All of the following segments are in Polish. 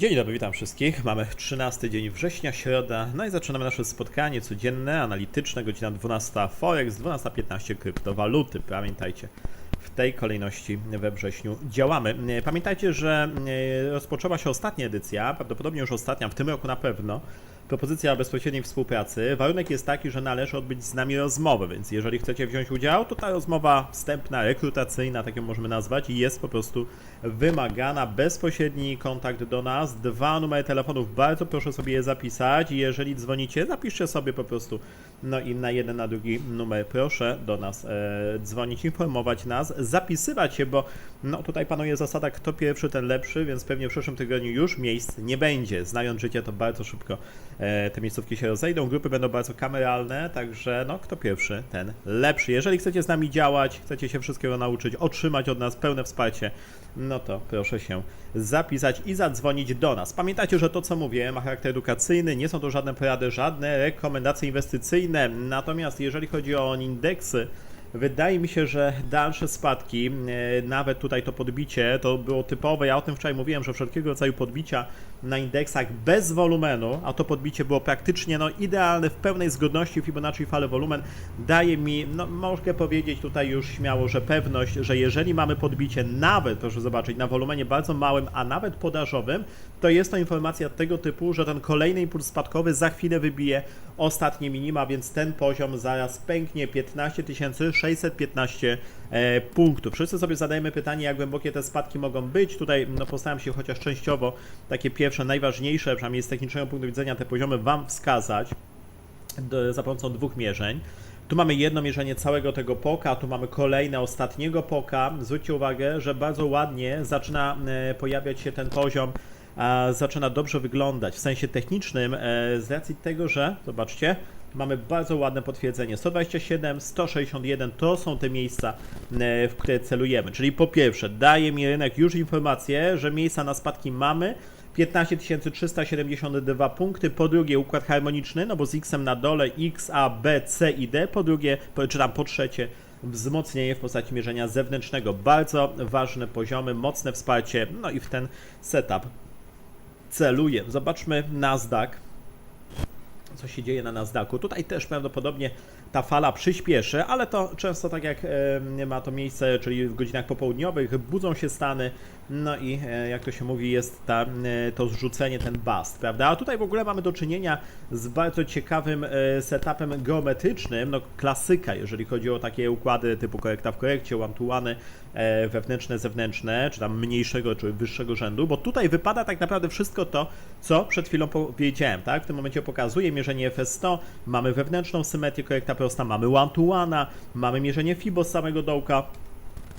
Dzień dobry, witam wszystkich. Mamy 13 dzień września, środa. No i zaczynamy nasze spotkanie codzienne, analityczne, godzina 12 Forex, 12.15 kryptowaluty. Pamiętajcie, w tej kolejności we wrześniu działamy. Pamiętajcie, że e, rozpoczęła się ostatnia edycja, prawdopodobnie już ostatnia, w tym roku na pewno. Propozycja bezpośredniej współpracy. Warunek jest taki, że należy odbyć z nami rozmowę, więc jeżeli chcecie wziąć udział, to ta rozmowa wstępna, rekrutacyjna, tak ją możemy nazwać, jest po prostu wymagana. Bezpośredni kontakt do nas, dwa numery telefonów, bardzo proszę sobie je zapisać. Jeżeli dzwonicie, zapiszcie sobie po prostu no i na jeden, na drugi numer proszę do nas e, dzwonić, informować nas, zapisywać się, bo no tutaj panuje zasada kto pierwszy, ten lepszy, więc pewnie w przyszłym tygodniu już miejsc nie będzie. Znając życie, to bardzo szybko e, te miejscówki się rozejdą, grupy będą bardzo kameralne, także no kto pierwszy, ten lepszy. Jeżeli chcecie z nami działać, chcecie się wszystkiego nauczyć, otrzymać od nas pełne wsparcie, no to proszę się zapisać i zadzwonić do nas. Pamiętajcie, że to co mówię ma charakter edukacyjny, nie są to żadne porady, żadne rekomendacje inwestycyjne, natomiast jeżeli chodzi o indeksy, Wydaje mi się, że dalsze spadki, e, nawet tutaj to podbicie, to było typowe. Ja o tym wczoraj mówiłem, że wszelkiego rodzaju podbicia na indeksach bez wolumenu, a to podbicie było praktycznie no, idealne w pełnej zgodności Fibonacci fale wolumen, daje mi, no mogę powiedzieć tutaj już śmiało, że pewność, że jeżeli mamy podbicie nawet, proszę zobaczyć, na wolumenie bardzo małym, a nawet podażowym, to jest to informacja tego typu, że ten kolejny impuls spadkowy za chwilę wybije ostatnie minima, więc ten poziom zaraz pęknie 15 615 e, punktów. Wszyscy sobie zadajemy pytanie, jak głębokie te spadki mogą być. Tutaj no, postaram się chociaż częściowo takie pierwsze, najważniejsze, przynajmniej z technicznego punktu widzenia, te poziomy Wam wskazać za pomocą dwóch mierzeń. Tu mamy jedno mierzenie całego tego poka, tu mamy kolejne ostatniego poka. Zwróćcie uwagę, że bardzo ładnie zaczyna e, pojawiać się ten poziom, zaczyna dobrze wyglądać w sensie technicznym, e, z racji tego, że zobaczcie, mamy bardzo ładne potwierdzenie. 127, 161 to są te miejsca, e, w które celujemy. Czyli po pierwsze, daje mi rynek już informację, że miejsca na spadki mamy. 15 372 punkty. Po drugie, układ harmoniczny, no bo z X na dole X, A, B, C i D. Po drugie, po- czy tam po trzecie, wzmocnienie w postaci mierzenia zewnętrznego. Bardzo ważne poziomy, mocne wsparcie. No i w ten setup celuję. Zobaczmy Nasdaq co się dzieje na Nasdaqu. Tutaj też prawdopodobnie ta fala przyspieszy, ale to często tak jak ma to miejsce, czyli w godzinach popołudniowych, budzą się stany, no i e, jak to się mówi, jest ta, e, to zrzucenie, ten bust, prawda? A tutaj w ogóle mamy do czynienia z bardzo ciekawym e, setupem geometrycznym, no klasyka, jeżeli chodzi o takie układy typu korekta w korekcie, e, wewnętrzne, zewnętrzne, czy tam mniejszego, czy wyższego rzędu, bo tutaj wypada tak naprawdę wszystko to, co przed chwilą powiedziałem, tak? W tym momencie pokazuję mierzenie FS100, mamy wewnętrzną symetrię, korekta prosta, mamy one-to-one, mamy mierzenie FIBO z samego dołka,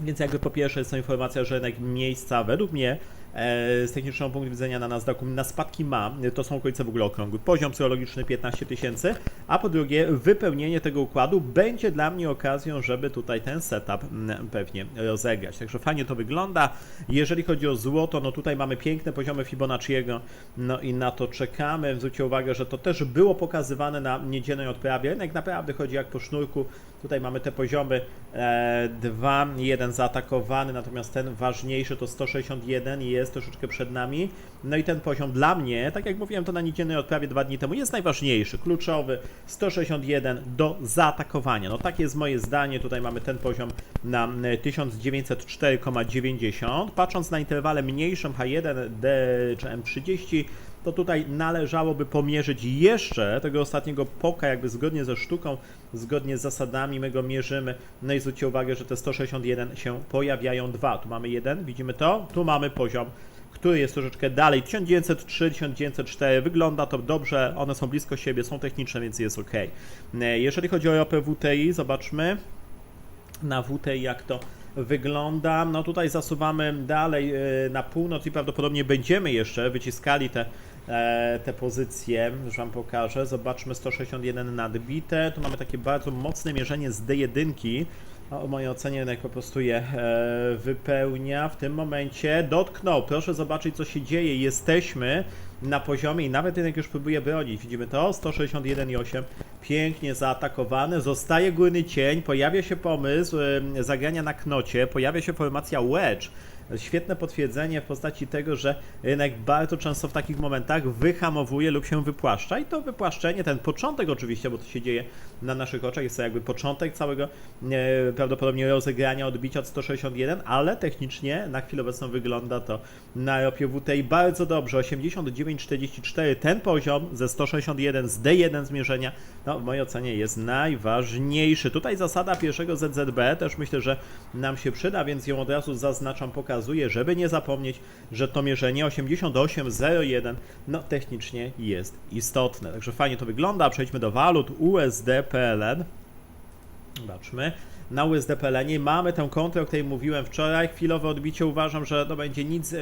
więc jakby po pierwsze jest to informacja, że jednak miejsca według mnie z technicznego punktu widzenia na Nasdaqu na spadki ma, to są okolice w ogóle okrągły. Poziom psychologiczny 15 tysięcy, a po drugie wypełnienie tego układu będzie dla mnie okazją, żeby tutaj ten setup mm, pewnie rozegrać. Także fajnie to wygląda. Jeżeli chodzi o złoto, no tutaj mamy piękne poziomy Fibonacciego, no i na to czekamy. Zwróćcie uwagę, że to też było pokazywane na niedzielnej odprawie. Rynek naprawdę chodzi jak po sznurku. Tutaj mamy te poziomy e, 2, 1 zaatakowany, natomiast ten ważniejszy to 161 i jest troszeczkę przed nami. No i ten poziom dla mnie, tak jak mówiłem to na niedzielnej odprawie dwa dni temu, jest najważniejszy, kluczowy, 161 do zaatakowania. No takie jest moje zdanie, tutaj mamy ten poziom na e, 1904,90. Patrząc na interwale mniejszym H1, D czy M30, to tutaj należałoby pomierzyć jeszcze tego ostatniego poka, jakby zgodnie ze sztuką, zgodnie z zasadami my go mierzymy. No i zwróćcie uwagę, że te 161 się pojawiają dwa. Tu mamy jeden, widzimy to, tu mamy poziom który jest troszeczkę dalej. 1903, 1904, wygląda to dobrze, one są blisko siebie, są techniczne, więc jest ok. Jeżeli chodzi o ropę WTI, zobaczmy na WTI jak to wygląda. No tutaj zasuwamy dalej e, na północ i prawdopodobnie będziemy jeszcze wyciskali te, e, te pozycje. Już Wam pokażę. Zobaczmy 161 nadbite. Tu mamy takie bardzo mocne mierzenie z D1. A o mojej ocenie jednak po prostu je e, wypełnia. W tym momencie dotknął. Proszę zobaczyć, co się dzieje. Jesteśmy na poziomie i nawet rynek już próbuje bronić. Widzimy to, 161,8, pięknie zaatakowany, zostaje górny cień, pojawia się pomysł zagrania na knocie, pojawia się formacja wedge, Świetne potwierdzenie w postaci tego, że rynek bardzo często w takich momentach wyhamowuje lub się wypłaszcza. I to wypłaszczenie, ten początek oczywiście, bo to się dzieje na naszych oczach, jest to jakby początek całego e, prawdopodobnie rozegrania odbicia od 161, ale technicznie na chwilę obecną wygląda to na ropie WTI bardzo dobrze, 89,44 ten poziom ze 161 z D1 zmierzenia, no w mojej ocenie jest najważniejszy. Tutaj zasada pierwszego ZZB też myślę, że nam się przyda, więc ją od razu zaznaczam, pokazuję, żeby nie zapomnieć, że to mierzenie 88,01 no technicznie jest istotne. Także fajnie to wygląda. Przejdźmy do walut USD PLN. Zobaczmy. Na USD PLN mamy tę kontrę, o której mówiłem wczoraj. Chwilowe odbicie uważam, że to będzie nic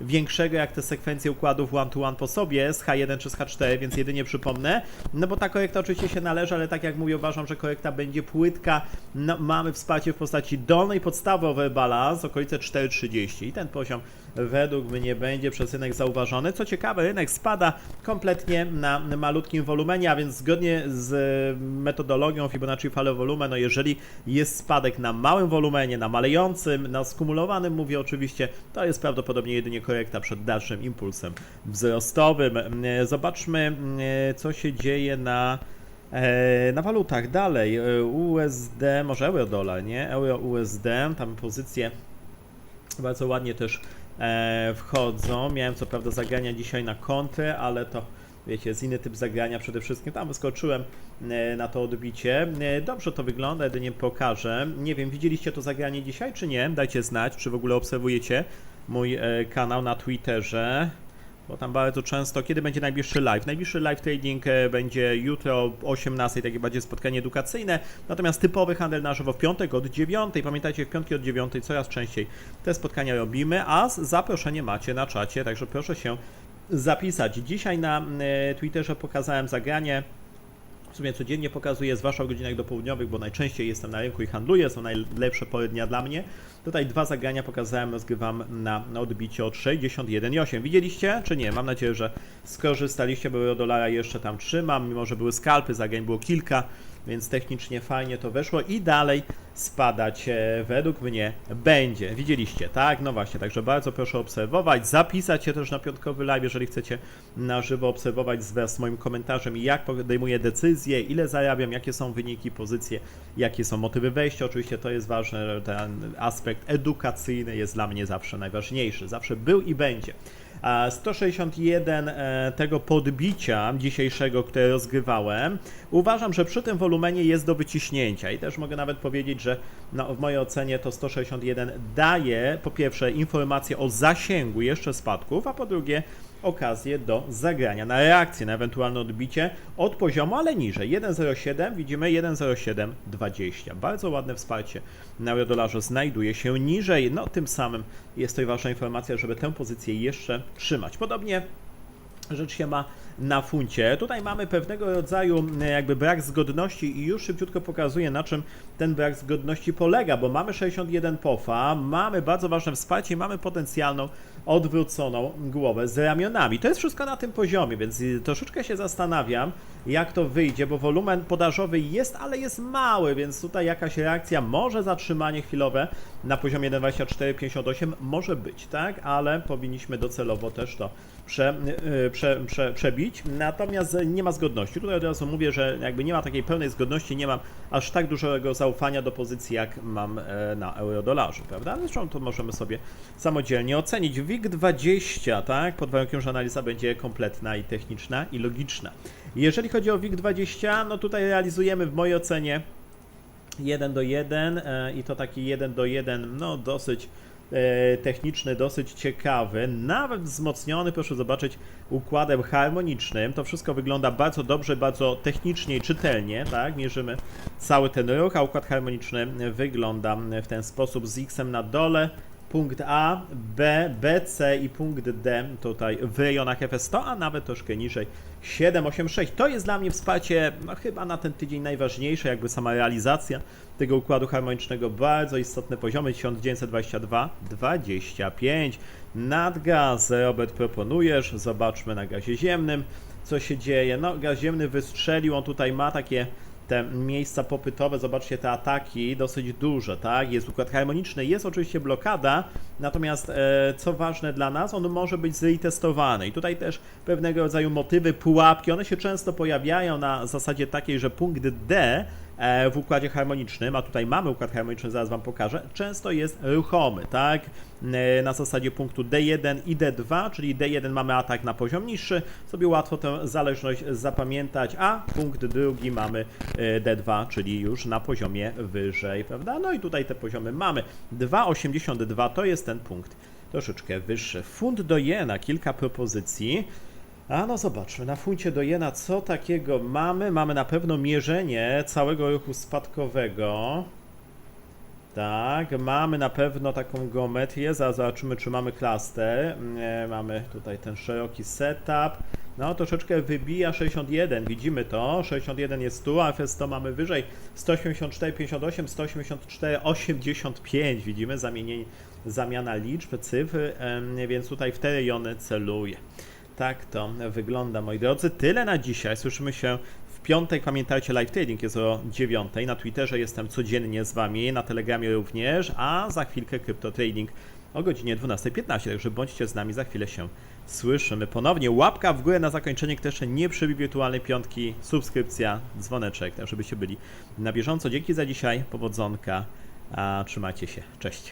większego jak te sekwencje układów one-to-one po sobie z H1 czy z H4, więc jedynie przypomnę. No bo ta korekta oczywiście się należy, ale tak jak mówię, uważam, że korekta będzie płytka. No, mamy wsparcie w postaci dolnej podstawowej balans, okolice 4,30 i ten poziom według mnie będzie przez rynek zauważony. Co ciekawe, rynek spada kompletnie na malutkim wolumenie, a więc zgodnie z metodologią Fibonacci fale wolumen, no jeżeli jest spadek na małym wolumenie, na malejącym, na skumulowanym, mówię oczywiście, to jest prawdopodobnie jedynie korekta przed dalszym impulsem wzrostowym. Zobaczmy, co się dzieje na E, Na walutach dalej, USD, może euro-dolar, nie? Euro-USD, tam pozycje bardzo ładnie też wchodzą. Miałem co prawda zagrania dzisiaj na kontrę, ale to wiecie, jest inny typ zagrania przede wszystkim. Tam wyskoczyłem e, na to odbicie. E, Dobrze to wygląda, jedynie pokażę. Nie wiem, widzieliście to zagranie dzisiaj, czy nie? Dajcie znać, czy w ogóle obserwujecie mój e, kanał na Twitterze. Bo tam bardzo często, kiedy będzie najbliższy live? Najbliższy live trading e, będzie jutro o 18, takie bardziej spotkanie edukacyjne, natomiast typowy handel na żywo w piątek od 9. Pamiętajcie, w piątki od 9 coraz częściej te spotkania robimy, a zaproszenie macie na czacie, także proszę się zapisać. Dzisiaj na e, Twitterze pokazałem zagranie. W sumie codziennie pokazuję, zwłaszcza o godzinach dopołudniowych, bo najczęściej jestem na rynku i handluję, są najlepsze pory dnia dla mnie. Tutaj dwa zagrania pokazałem, rozgrywam na, na odbicie od 61,8. Widzieliście, czy nie? Mam nadzieję, że skorzystaliście, bo dolara jeszcze tam trzymam, mimo że były skalpy, zagrań było kilka, więc technicznie fajnie to weszło i dalej spadać e, według mnie będzie. Widzieliście, tak? No właśnie, także bardzo proszę obserwować, zapisać się też na piątkowy live, jeżeli chcecie na żywo obserwować z moim komentarzem, jak podejmuję decyzje, ile zarabiam, jakie są wyniki, pozycje, jakie są motywy wejścia. Oczywiście to jest ważne, ten aspekt edukacyjny jest dla mnie zawsze najważniejszy, zawsze był i będzie. A 161 e, tego podbicia dzisiejszego, które rozgrywałem, uważam, że przy tym wolumenie jest do wyciśnięcia. I też mogę nawet powiedzieć, że no, w mojej ocenie to 161 daje po pierwsze informację o zasięgu jeszcze spadków, a po drugie okazję do zagrania na reakcję, na ewentualne odbicie od poziomu, ale niżej. 1,07 widzimy 1,0720. Bardzo ładne wsparcie na eurodolarze znajduje się niżej. No tym samym jest to ważna informacja, żeby tę pozycję jeszcze trzymać. Podobnie rzecz się ma na funcie. Tutaj mamy pewnego rodzaju e, jakby brak zgodności i już szybciutko pokazuję na czym ten brak zgodności polega, bo mamy 61 pofa, mamy bardzo ważne wsparcie, mamy potencjalną odwróconą głowę z ramionami. To jest wszystko na tym poziomie, więc y, troszeczkę się zastanawiam, jak to wyjdzie, bo wolumen podażowy jest, ale jest mały, więc tutaj jakaś reakcja, może zatrzymanie chwilowe na poziomie 1,2458 może być, tak? Ale powinniśmy docelowo też to prze, y, prze, prze, przebić. Natomiast nie ma zgodności. Tutaj od razu mówię, że jakby nie ma takiej pełnej zgodności, nie mam aż tak dużego zaufania do pozycji, jak mam e, na euro-dolarze, prawda? Zresztą to możemy sobie samodzielnie ocenić. WIG20, tak? Pod warunkiem, że analiza będzie kompletna i techniczna i logiczna. Jeżeli chodzi o WIG20, no tutaj realizujemy w mojej ocenie 1 do 1 e, i to taki 1 do 1, no dosyć techniczny, dosyć ciekawy, nawet wzmocniony, proszę zobaczyć, układem harmonicznym. To wszystko wygląda bardzo dobrze, bardzo technicznie i czytelnie, tak? Mierzymy cały ten ruch, a układ harmoniczny wygląda w ten sposób z X-em na dole punkt A, B, B, C i punkt D tutaj w rejonach FS100, a nawet troszkę niżej 786. To jest dla mnie wsparcie no, chyba na ten tydzień najważniejsze, jakby sama realizacja tego układu harmonicznego. Bardzo istotne poziomy 1922, 25. Nadgaz, Robert proponujesz, zobaczmy na gazie ziemnym, co się dzieje. No, gaz ziemny wystrzelił, on tutaj ma takie te miejsca popytowe, zobaczcie te ataki dosyć duże, tak? Jest układ harmoniczny, jest oczywiście blokada, natomiast e, co ważne dla nas, on może być zretestowany i tutaj też pewnego rodzaju motywy, pułapki, one się często pojawiają na zasadzie takiej, że punkt D w układzie harmonicznym, a tutaj mamy układ harmoniczny, zaraz Wam pokażę, często jest ruchomy, tak? E, Na zasadzie punktu D1 i D2, czyli D1 mamy atak na poziom niższy, sobie łatwo tę zależność zapamiętać, a punkt drugi mamy e, D2, czyli już na poziomie wyżej, prawda? No i tutaj te poziomy mamy. 2,82 to jest ten punkt troszeczkę wyższy. Funt do jena, kilka propozycji. A no zobaczmy, na funcie do jena co takiego mamy? Mamy na pewno mierzenie całego ruchu spadkowego. Tak, mamy na pewno taką geometrię, zaraz zobaczymy czy mamy klaster. Mamy tutaj ten szeroki setup. No troszeczkę wybija 61, widzimy to. 61 jest tu, a FS100 mamy wyżej 184, 58, 184, 85. Widzimy zamienienie, zamiana liczb, cyfr, więc tutaj w te rejony celuję. Tak to wygląda, moi drodzy. Tyle na dzisiaj. Słyszymy się w piątek. Pamiętajcie, live trading jest o 9. Na Twitterze jestem codziennie z Wami, na Telegramie również, a za chwilkę Crypto Trading o godzinie 12.15. Także bądźcie z nami, za chwilę się słyszymy ponownie. Łapka w górę na zakończenie, kto jeszcze nie przybił wirtualnej piątki, subskrypcja, dzwoneczek, tak żebyście byli na bieżąco. Dzięki za dzisiaj, powodzonka, a trzymajcie się. Cześć.